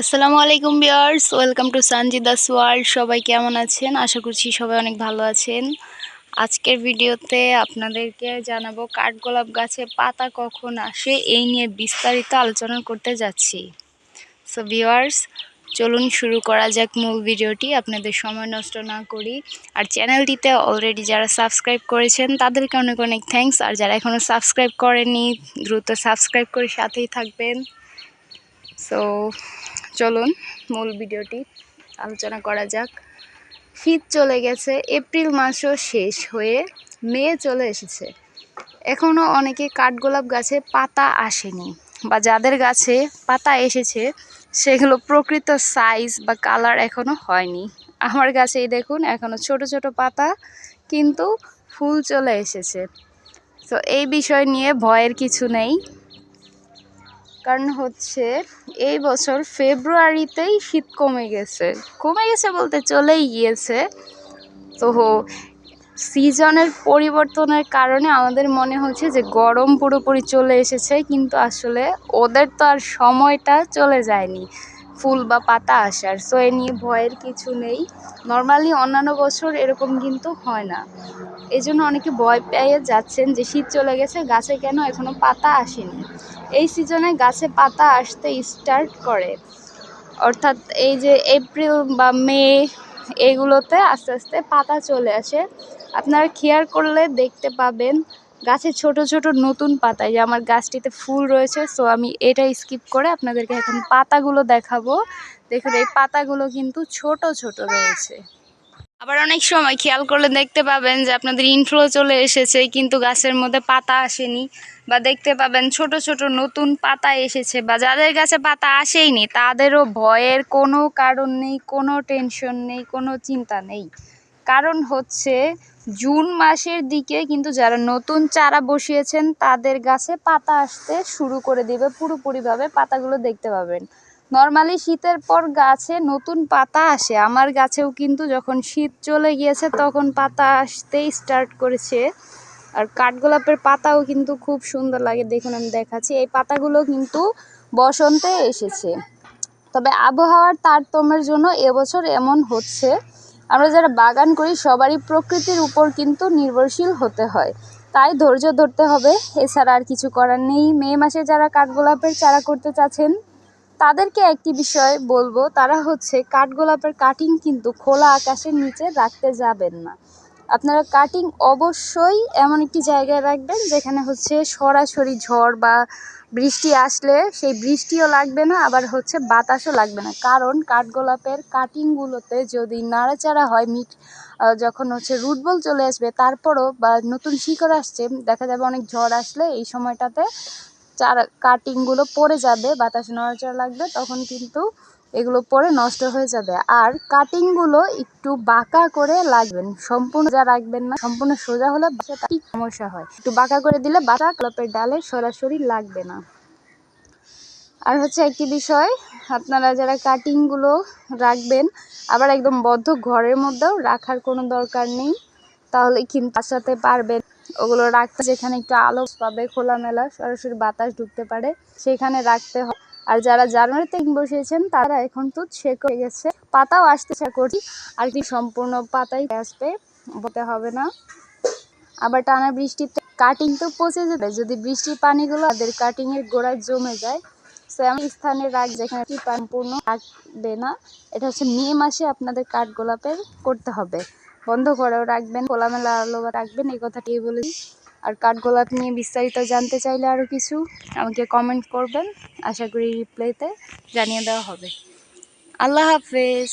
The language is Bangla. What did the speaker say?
আসসালামু আলাইকুম viewers welcome to Sanjida's world. সবাই কেমন আছেন? আশা করছি সবাই অনেক ভালো আছেন। আজকের ভিডিওতে আপনাদেরকে জানাব কাঠগোলাপ গাছে পাতা কখন আসে এই নিয়ে বিস্তারিত আলোচনা করতে যাচ্ছি। সো ভিওয়ার্স চলুন শুরু করা যাক মূল ভিডিওটি। আপনাদের সময় নষ্ট না করি। আর চ্যানেলটিতে অলরেডি যারা সাবস্ক্রাইব করেছেন, তাদেরকে অনেক অনেক থ্যাংকস আর যারা এখনও সাবস্ক্রাইব করেনি দ্রুত সাবস্ক্রাইব করে সাথেই থাকবেন। সো চলুন মূল ভিডিওটি আলোচনা করা যাক। শীত চলে গেছে, এপ্রিল মাসও শেষ হয়ে মে চলে এসেছে। এখনও অনেকে কাঠগোলাপ গাছে পাতা আসেনি বা যাদের গাছে পাতা এসেছে, সেগুলো প্রকৃত সাইজ বা কালার এখনও হয়নি। আমার গাছে এই দেখুন এখনও ছোট ছোট পাতা, কিন্তু ফুল চলে এসেছে। তো এই বিষয় নিয়ে ভয়ের কিছু নেই। কারণ হচ্ছে এই বছর ফেব্রুয়ারিতেই শীত কমে গেছে। কমে গেছে বলতে চলেই গিয়েছে। তো সিজনের পরিবর্তনের কারণে আমাদের মনে হচ্ছে যে গরম পুরোপুরি চলে এসেছে, কিন্তু আসলে ওদের তো আর সময়টা চলে যায়নি, ফুল বা পাতা আসার। সো এ নিয়ে ভয়ের কিছু নেই। নর্মালি অন্যান্য বছর এরকম কিন্তু হয় না। এই জন্য অনেকে ভয় পেয়ে যাচ্ছেন যে শীত চলে গেছে, গাছে কেন এখনও পাতা আসেনি? এই সিজনে গাছে পাতা আসতে স্টার্ট করে। অর্থাৎ এই যে এপ্রিল বা মে এগুলোতে আস্তে আস্তে পাতা চলে আসে। আপনারা খেয়াল করলে দেখতে পাবেন গাছে ছোট ছোট নতুন পাতা যে আমার গাছটিতে ফুল রয়েছে সো আমি এটা স্কিপ করে আপনাদেরকে এখন পাতাগুলো দেখাবো। দেখুন, এই পাতাগুলো কিন্তু ছোট ছোট রয়েছে। আবার অনেক সময় খেয়াল করলে দেখতে পাবেন যে আপনাদের ইনফ্লো চলে এসেছে, কিন্তু গাছের মধ্যে পাতা আসেনি বা দেখতে পাবেন ছোট ছোট নতুন পাতা এসেছে বা যাদের গাছে পাতা আসেইনি তাদেরও ভয়ের কোনো কারণ নেই, কোনো টেনশন নেই, কোনো চিন্তা নেই। কারণ হচ্ছে জুন মাসের দিকে কিন্তু যারা নতুন চারা বসিয়েছেন তাদের গাছে পাতা আসতে শুরু করে দেবে, পুরোপুরিভাবে পাতাগুলো দেখতে পাবেন। নর্মালি শীতের পর গাছে নতুন পাতা আসে। আমার গাছেও কিন্তু যখন শীত চলে গিয়েছে, তখন পাতা আসতেই স্টার্ট করেছে। আর কাঠগোলাপের পাতাও কিন্তু খুব সুন্দর লাগে, দেখুন আমি দেখাচ্ছি। এই পাতাগুলো কিন্তু বসন্তে এসেছে। তবে আবহাওয়ার তারতম্যের জন্য এবছর এমন হচ্ছে, আমরা যারা বাগান করি, সবারই প্রকৃতির উপর কিন্তু নির্ভরশীল হতে হয়। তাই ধৈর্য ধরতে হবে, এছাড়া আর কিছু করার নেই। মে মাসে যারা কাঠগোলাপের চারা করতে চাচ্ছেন তাদেরকে একটি বিষয় বলব, তারা হচ্ছে কাঠগোলাপের কাটিং কিন্তু খোলা আকাশের নিচে রাখতে যাবেন না। আপনারা কাটিং অবশ্যই এমন একটি জায়গায় রাখবেন যেখানে হচ্ছে সরাসরি ঝড় বা বৃষ্টি আসলে সেই বৃষ্টিও লাগবে না, আবার হচ্ছে বাতাসও লাগবে না। কারণ কাঠগোলাপের কাটিংগুলোতে যদি নাড়াচাড়া হয়, মিট যখন হচ্ছে রুটবল চলে আসবে, তারপরও বা নতুন শিকড় আসছে, দেখা যাবে অনেক ঝড় আসলে এই সময়টাতে চারা কাটিংগুলো পড়ে যাবে, বাতাস নড়াচড়া লাগবে, তখন কিন্তু এগুলো পরে নষ্ট হয়ে যাবে। আর কাটিংগুলো একটু বাঁকা করে লাগবেন, সম্পূর্ণ যা রাখবেন না, সম্পূর্ণ সোজা হলে ঠিক সমস্যা হয়। একটু বাঁকা করে দিলে বাটা ক্লপের ডালে সরাসরি লাগবে না। আর হচ্ছে একটি বিষয়, আপনারা যারা কাটিংগুলো রাখবেন, আবার একদম বদ্ধ ঘরের মধ্যেও রাখার কোনো দরকার নেই, তাহলে কিন্তু বাঁচাতে পারবেন। ওগুলো রাখতে যেখানে একটু আলো পাবে, খোলামেলা, সরাসরি বাতাস ঢুকতে পারে, সেখানে রাখতে হয় আর যারা জানুয়ারিতে বসিয়েছেন, তারা এখন তো শেক হয়ে গেছে। পাতাও আসতে করছি, আর কি সম্পূর্ণ পাতাই আসবে, বলতে হবে না। আবার টানা বৃষ্টিতে কাটিং তো পচে যাবে, যদি বৃষ্টির পানিগুলো তাদের কাটিংয়ের গোড়ায় জমে যায়। সো এমন স্থানে রাখ যেখানে সম্পূর্ণ থাকবে না। এটা হচ্ছে মে মাসে আপনাদের কাঠ গোলাপের করতে হবে। বন্ধ করেও রাখবেন, খোলামেলা আলো রাখবেন, এই কথাটি বলেছি। আর কাঠগোলাপ নিয়ে বিস্তারিত জানতে চাইলে আরও কিছু আমাকে কমেন্ট করবেন। আশা করি রিপ্লাইতে জানিয়ে দেওয়া হবে। আল্লাহ হাফেজ।